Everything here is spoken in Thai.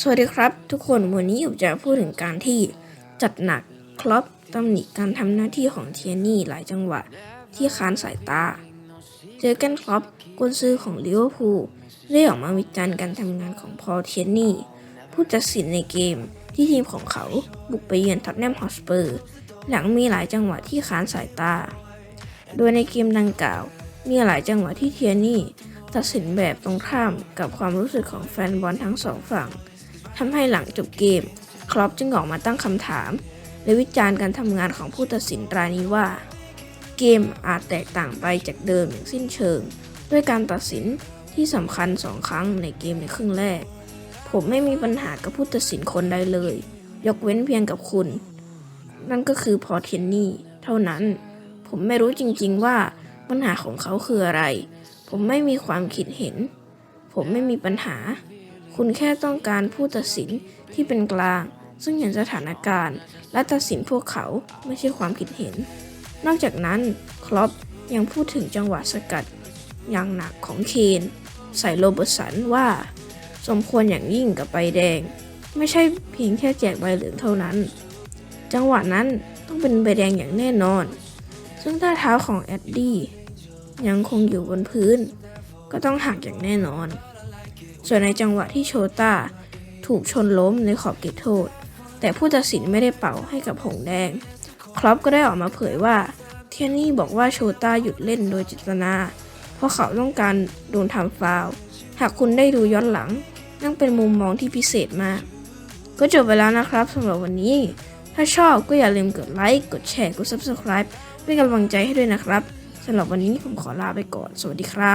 สวัสดีครับ ทุกคนวันนี้ผมจะพูดถึงการที่จัดหนักครอปตำหนิการทำหน้าที่ของเทียนี่หลายจังหวะที่ค้านสายตา เจอกันครอปกุนซือของลิเวอร์พูลได้ออกมาวิจารณ์การทำงานของพอเทียนี่ ผู้ตัดสินในเกมที่ทีมของเขาบุกไปเยือนท็อตแนมฮอสเปอร์ หลังมีหลายจังหวะที่ค้านสายตา โดยในเกมดังกล่าว มีหลายจังหวะที่เทียนี่ ตัดสินแบบตรงข้ามกับความรู้สึกของแฟนบอลทั้งสองฝั่ง ทำให้หลังจบเกมครอปจึงออกมาตั้งคำถาม และวิจารณ์การทำงานของผู้ตัดสินรายนี้ว่า เกมอาจแตกต่างไปจากเดิมอย่างสิ้นเชิง ด้วยการตัดสินที่สำคัญสองครั้งในเกมในครึ่งแรก ผมไม่มีปัญหากับผู้ตัดสินคนใดเลย ยกเว้นเพียงกับคุณ นั่นก็คือพอเทนนี่เท่านั้น ผมไม่รู้จริงๆว่าปัญหาของเขาคืออะไร ผมไม่มีความคิดเห็น ผมไม่มีปัญหา คุณแค่ต้องการผู้ตัดสินที่เป็นกลาง ซึ่งเห็นสถานการณ์ และตัดสินพวกเขาไม่ใช่ความคิดเห็น นอกจากนั้นครอปยังพูดถึงจังหวะสกัด อย่างหนักของเคนใส่โรเบร์ตสันว่า สมควรอย่างยิ่งกับใบแดง ไม่ใช่เพียงแค่แจกใบเหลืองเท่านั้น จังหวะนั้นต้องเป็นใบแดงอย่างแน่นอน ซึ่งถ้าเท้าของแอดดี้ยังคงอยู่บนพื้น ก็ต้องหักอย่างแน่นอน ส่วนในจังหวะที่โชต้าถูกชนล้มในขอบเขตโทษ แต่ผู้ตัดสินไม่ได้เป่าให้กับหงแดง ครอปก็ได้ออกมาเผยว่า เทียนี่บอกว่าโชต้าหยุดเล่นโดยเจตนา เพราะเขาต้องการโดนทำฟาวหากคุณได้ดูย้อนหลัง นั่นเป็นมุมมองที่พิเศษมาก ก็จบไปแล้วนะครับสำหรับวันนี้ ถ้าชอบก็อย่าลืมกดไลค์กดแชร์กด Subscribe เป็นกำลังใจให้ด้วยนะครับสำหรับวันนี้ผมขอลาไปก่อน สวัสดีครับ